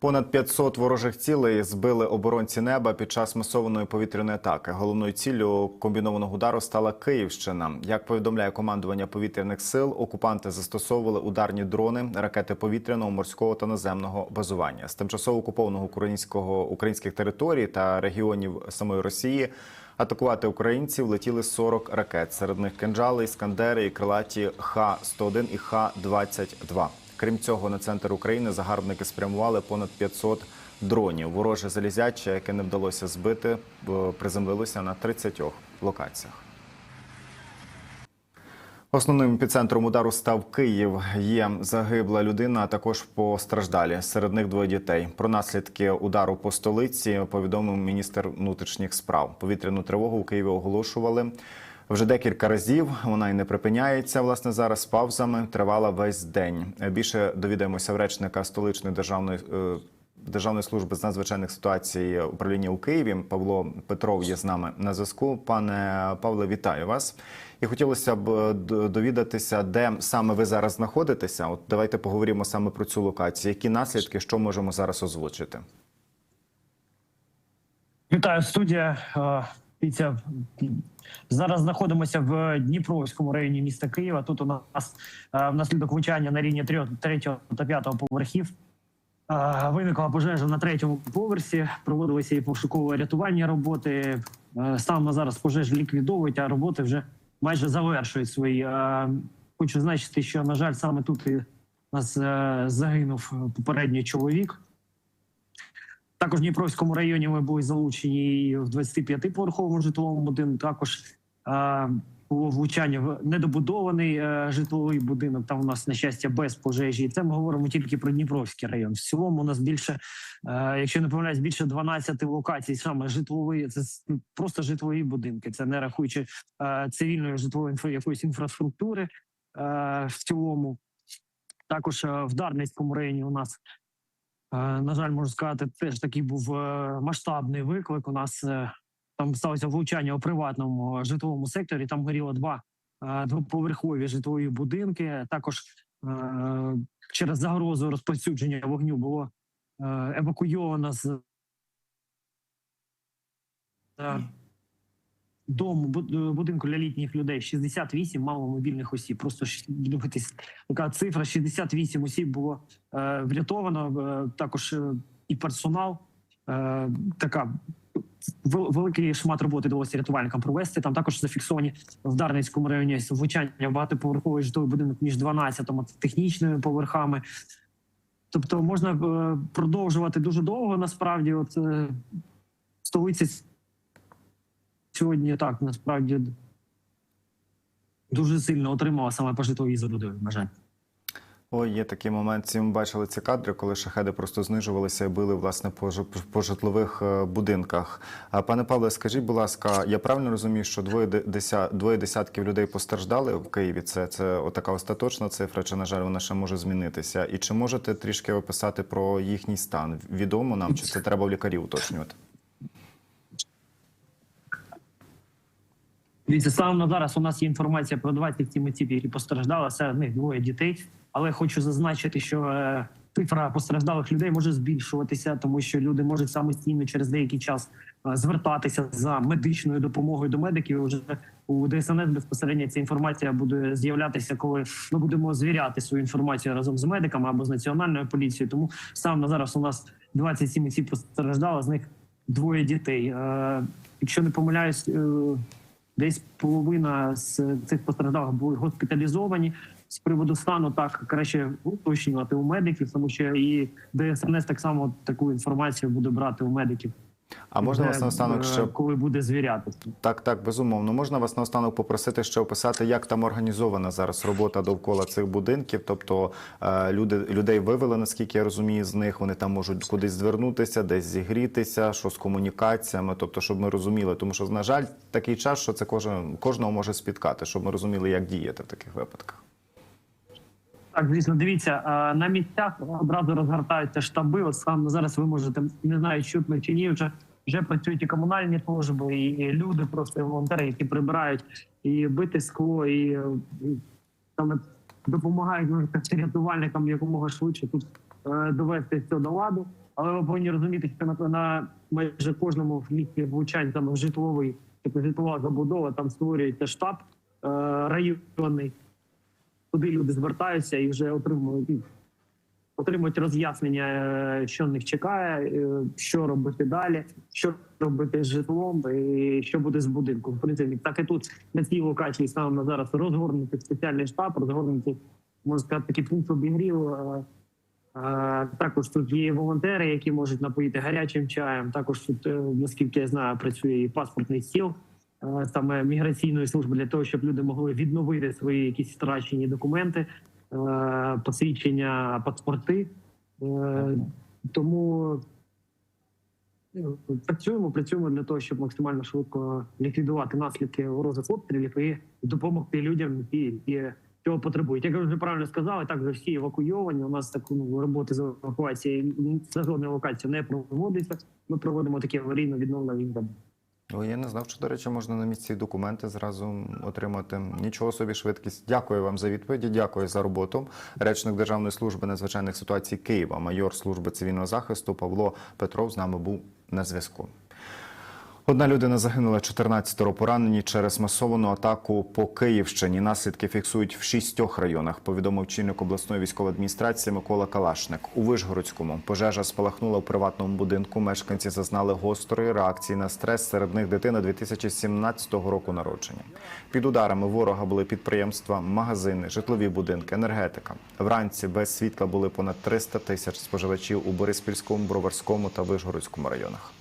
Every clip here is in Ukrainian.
Понад 500 ворожих цілей збили оборонці неба під час масованої повітряної атаки. Головною ціллю комбінованого удару стала Київщина. Як повідомляє командування повітряних сил, окупанти застосовували ударні дрони, ракети повітряного, морського та наземного базування з тимчасово окупованого українського українських територій та регіонів самої Росії. Атакувати українців летіли 40 ракет. Серед них кинджали, іскандери і крилаті Х-101 і Х-22. Крім цього, на центр України загарбники спрямували понад 500 дронів. Вороже залізяче, яке не вдалося збити, приземлилося на 30 локаціях. Основним епіцентром удару став Київ. Є загибла людина, а також постраждалі. Серед них двоє дітей. Про наслідки удару по столиці повідомив міністр внутрішніх справ. Повітряну тривогу у Києві оголошували вже декілька разів. Вона й не припиняється. Власне зараз паузами тривала весь день. Більше довідаємося в речника столичної державної. е, Державної служби з надзвичайних ситуацій управління у Києві Павло Петров є з нами на зв'язку. Пане Павле, вітаю вас. І хотілося б е, довідатися, де саме ви зараз знаходитеся. От давайте поговоримо саме про цю локацію. Які наслідки, що можемо зараз озвучити? Вітаю студія. Дивіться, зараз знаходимося в Дніпровському районі міста Києва. Тут у нас е, внаслідок влучання на рівні 3 та 5 поверхів. е, Виникла пожежа на третьому поверсі. Проводилися і пошуково-рятувальні роботи. Е, на зараз пожежі ліквідовують, а роботи вже майже завершують свої. Хочу зазначити, що на жаль, саме тут у нас загинув попередній чоловік. Також в Дніпровському районі ми були залучені в 25-поверховому житловому будинку. Також е, було влучання в недобудований е, житловий будинок. Там у нас на щастя без пожежі. І це ми говоримо тільки про Дніпровський район. В цілому у нас більше, е, якщо не помиляюсь, більше 12 локацій саме житлові. Це просто житлові будинки. Це не рахуючи е, цивільної житлової інфра, якоїсь інфраструктури е, в цілому. Також е, в Дарницькому районі у нас На жаль, можу сказати, теж такий був е, масштабний виклик. У нас е, там сталося влучання у приватному е, житловому секторі. Там горіло два е, двоповерхові житлові будинки. Також е, через загрозу розповсюдження вогню було е, евакуйовано з е, дому е, будинку для літніх людей 68 маломобільних осіб. Просто дивитись, така цифра: 68 осіб було е, врятовано. Е, також е, і персонал. Е, така великий шмат роботи довелося рятувальникам провести. Там також зафіксовані в Дарницькому районі влучання в багатоповерховий житловий будинок між 12 та технічними поверхами. Тобто можна продовжувати дуже довго. Насправді, от столиця сьогодні так насправді дуже сильно отримала саме по житловій забудові. На жаль. Ой, є такий момент. Всі ми бачили ці кадри, коли шахеди просто знижувалися і били власне по, по житлових е, будинках. А пане Павле, скажіть, будь ласка, я правильно розумію, що двоє де- деся- двоє десятків людей постраждали в Києві? Це це така остаточна цифра, чи на жаль вона ще може змінитися? І чи можете трішки описати про їхній стан? Відомо нам, чи це треба в лікарів уточнювати? Дивіться, станом на зараз у нас є інформація про 27 осіб, які постраждали, серед них двоє дітей. Але хочу зазначити, що е, цифра постраждалих людей може збільшуватися, тому що люди можуть самостійно через деякий час е, звертатися за медичною допомогою до медиків. Уже у ДСНС безпосередньо ця інформація буде з'являтися, коли ми будемо звіряти свою інформацію разом з медиками або з національною поліцією. Тому станом на зараз у нас 27 осіб постраждало, з них двоє дітей. Е, Якщо не помиляюсь. Десь половина з цих постраждалих були госпіталізовані. З приводу стану так краще уточнювати у медиків, тому що і ДСНС так само таку інформацію буде брати у медиків. А можна де, вас наостанок ще коли буде звіряти. Так, так, безумовно. Можна вас наостанок попросити ще описати, як там організована зараз робота довкола цих будинків. Тобто е, люди людей вивели, наскільки я розумію, з них вони там можуть кудись звернутися, десь зігрітися, що з комунікаціями. Тобто, щоб ми розуміли, тому що на жаль, такий час, що це кожен кожного може спіткати, щоб ми розуміли, як діяти в таких випадках. Так, звісно, дивіться е, на місцях одразу розгортаються штаби. От саме зараз ви можете не знаю, чутно чи ні, вже вже працюють і комунальні служби, і люди, просто і волонтери, які прибирають і бити скло, і, саме допомагають ну, рятувальникам якомога швидше тут е, довести все до ладу. Але ви повинні розуміти, що на, на майже кожному місці влучань там житловий, тобто житлова забудова, там створюється штаб е, районний, куди люди звертаються і вже отримують ну, отримують роз'яснення, е, що них чекає, е, що робити далі, що робити з житлом і що буде з будинком. В принципі, так і тут на цій локації станом на зараз розгорнути спеціальний штаб, розгорнути, можна сказати, такий пункт обігріву. Е, Також тут є волонтери, які можуть напоїти гарячим чаєм. Також тут, наскільки я знаю, працює і паспортний стіл саме міграційної служби для того, щоб люди могли відновити свої якісь втрачені документи, посвідчення, паспорти. Е, Тому е, працюємо, працюємо для того, щоб максимально швидко ліквідувати наслідки ворожих обстрілів і допомогти людям, які, цього потребують. Як ви вже правильно сказали, так вже всі евакуйовані. У нас таку ну, роботи з евакуації жодну евакуацію не проводиться. Ми проводимо такі аварійно відновлені. О, я не знав, що, до речі, можна на місці документи зразу отримати. Нічого собі швидкість. Дякую вам за відповіді. Дякую за роботу. Речник Державної служби надзвичайних ситуацій Києва, майор служби цивільного захисту Павло Петров з нами був на зв'язку. Одна людина загинула, 14 поранені через масовану атаку по Київщині. Наслідки фіксують в шістьох районах. Повідомив чинник обласної військової адміністрації Микола Калашник. У Вишгородському пожежа спалахнула в приватному будинку. Мешканці зазнали гострої реакції на стрес. Серед них дитина 2017 року народження. Під ударами ворога були підприємства, магазини, житлові будинки, енергетика. Вранці без світла були понад 300 тисяч споживачів у Бориспільському, Броварському та Вишгородському районах.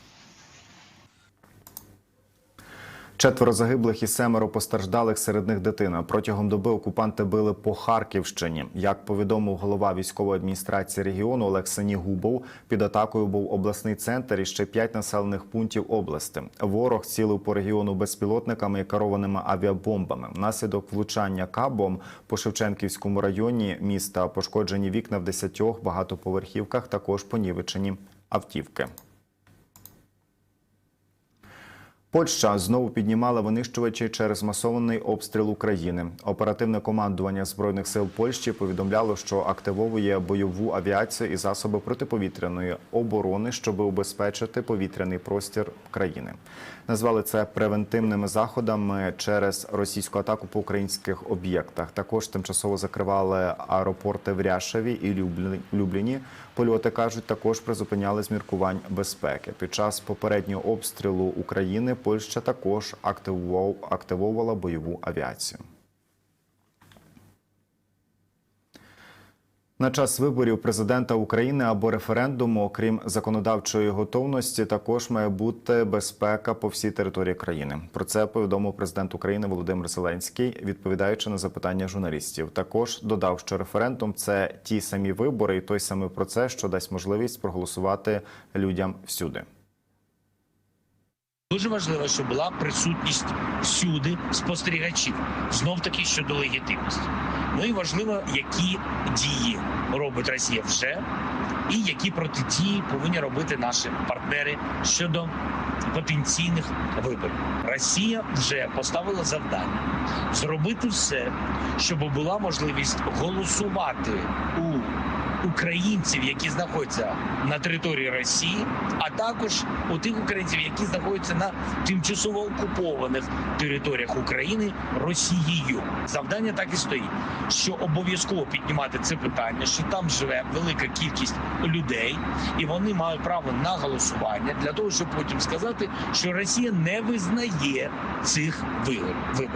Четверо загиблих і семеро постраждалих серед них дитина. Протягом доби окупанти били по Харківщині. Як повідомив голова військової адміністрації регіону Олег Сенігубов, під атакою був обласний центр і ще п'ять населених пунктів області. Ворог цілив по регіону безпілотниками і керованими авіабомбами. Внаслідок влучання кабом по Шевченківському районі міста пошкоджені вікна в десятьох багатоповерхівках, також понівечені автівки. Польща знову піднімала винищувачі через масований обстріл України. Оперативне командування збройних сил Польщі повідомляло, що активовує бойову авіацію і засоби протиповітряної оборони, щоб убезпечити повітряний простір країни. Назвали це превентивними заходами через російську атаку по українських об'єктах. Також тимчасово закривали аеропорти в Ряшеві і Люблі- Любліні. Польоти кажуть, також призупиняли з міркувань безпеки. Під час попереднього обстрілу України Польща також активовувала бойову авіацію. На час виборів президента України або референдуму, окрім законодавчої готовності, також має бути безпека по всій території країни. Про це повідомив президент України Володимир Зеленський, відповідаючи на запитання журналістів. Також додав, що референдум це ті самі вибори і той самий процес, що дасть можливість проголосувати людям всюди. Дуже важливо, щоб була присутність всюди спостерігачів, знов таки щодо легітимності. Ну і важливо, які дії робить Росія вже, і які протидії повинні робити наші партнери щодо потенційних виборів. Росія вже поставила завдання зробити все, щоб була можливість голосувати у українців, які знаходяться на території Росії, а також у тих українців, які знаходяться на тимчасово окупованих територіях України Росією. Завдання так і стоїть, що обов'язково піднімати це питання, що там живе велика кількість людей, і вони мають право на голосування для того, щоб потім сказати, що Росія не визнає цих виборів.